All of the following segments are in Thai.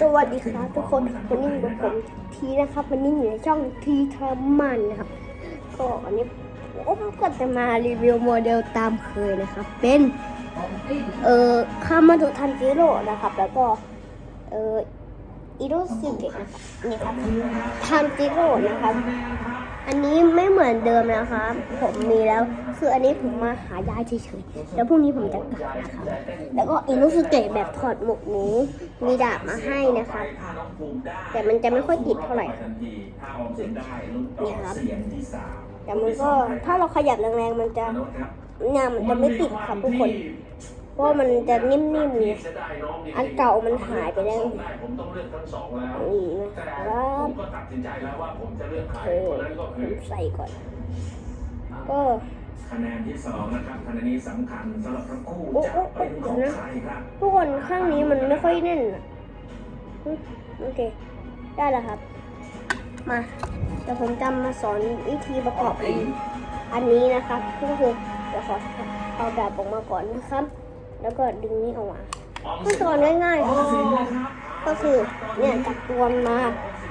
สวัสดีครับทุกคนวันนี้กับผมทีนะครับวันนี้อยู่ในช่องทีทรมันนะครับ ก็วันนี้ผมก็จะมารีวิวโมเดลตามเคยนะครับ เป็น เอ่อคามาโดทันจิโร่นะครับ แล้วก็ เอ่ออิโรสึเกะนะครับนี่ครับทันจิโร่นะครับ มือนเดิมนะครับ ผมมีแล้ว คืออันนี้ผมมาหายายเฉยๆ แล้วพรุ่งนี้ผมจะกลับนะครับ แล้วก็อินุสุเกะแบบถอดหมวกหมูมีดาบมาให้นะครับ แต่มันจะไม่ค่อยติดเท่าไหร่นี่ครับ แต่มันก็ถ้าเราขยับแรงๆ มันจะเนี่ยมันจะไม่ติดครับทุกคน เพราะว่ามันจะนิ่มๆไงอันเก่ามันหายไปแล้วผมต้องเลือกทั้งสองแล้วนี่นะครับผมก็ตัดสินใจแล้วว่าผมจะเลือกใครเออคนนั้นก็ผคือมใส่ก่อน ก็คะแนนที่สองนะครับคะแนนนี้สำคัญสำหรับทั้งคู่โอ้จะโอ้เป็นของเดี๋ยวนะใครครับทุกคนข้างนี้มันไม่ค่อยแน่นอะอืมโอเค ได้แล้วครับ มาเดี๋ยวผมจะมาสอนวิธีประกอบอันอันนี้นะครับก็คือเดี๋ยวขอเอาดาบออกมาก่อนนะครับ แล้วก็ดึงนี้ออกมาขั้นตอนง่ายๆครับก็คือเนี่ยจับตัวมันมา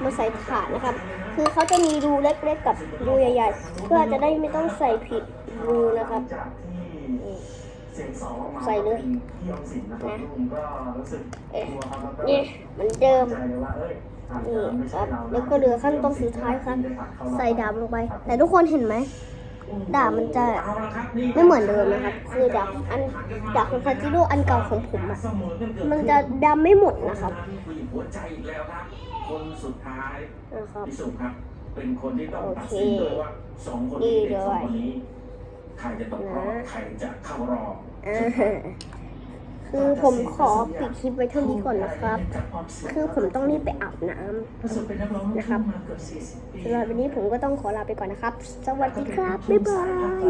มาใส่ถาดนะครับ คือเขาจะมีรูเล็กๆกับรูใหญ่ๆ เพื่อจะได้ไม่ต้องใส่ผิดรูนะครับจากที่นี่เสียงสองออกมาใส่เลยพี่ออมสินนะครับลุงก็รู้สึกเอ๊ะกลัวครับแล้วก็นี่เหมือนเดิมใจเลยว่าเอ้ยอาจจะนี่ไม่คใช่รับเราแล้วก็เหลือขั้นตอนสุดท้ายครับ ใส่ดาบลงไป แต่ทุกคนเห็นไหม ดาบมันจะเอาละครับไม่เหมือนเดิมนะครับ คือดาบอันดาบของคาจิโร่อันเก่าของผมอะเสมอกันเกือบมันจะดำไม่หมดนะครับผู้หญิงหัวใจอีกแล้วครับคนสุดท้ายนะครับพิสุครับ เป็นคนที่ต้องโอตัดเคสินเลยว่าสองคนดีนี้เลเด็กยสองคนนี้ใครจะตกรอบนะใครจะเข้ารอบอ่า คือผมขอปิดคลิปไว้เท่านี้ก่อนนะครับ คือผมต้องรีบไปอาบน้ำนะครับสำหรับวันนี้ผมก็ต้องขอลาไปก่อนนะครับ สวัสดีครับ บ๊ายบาย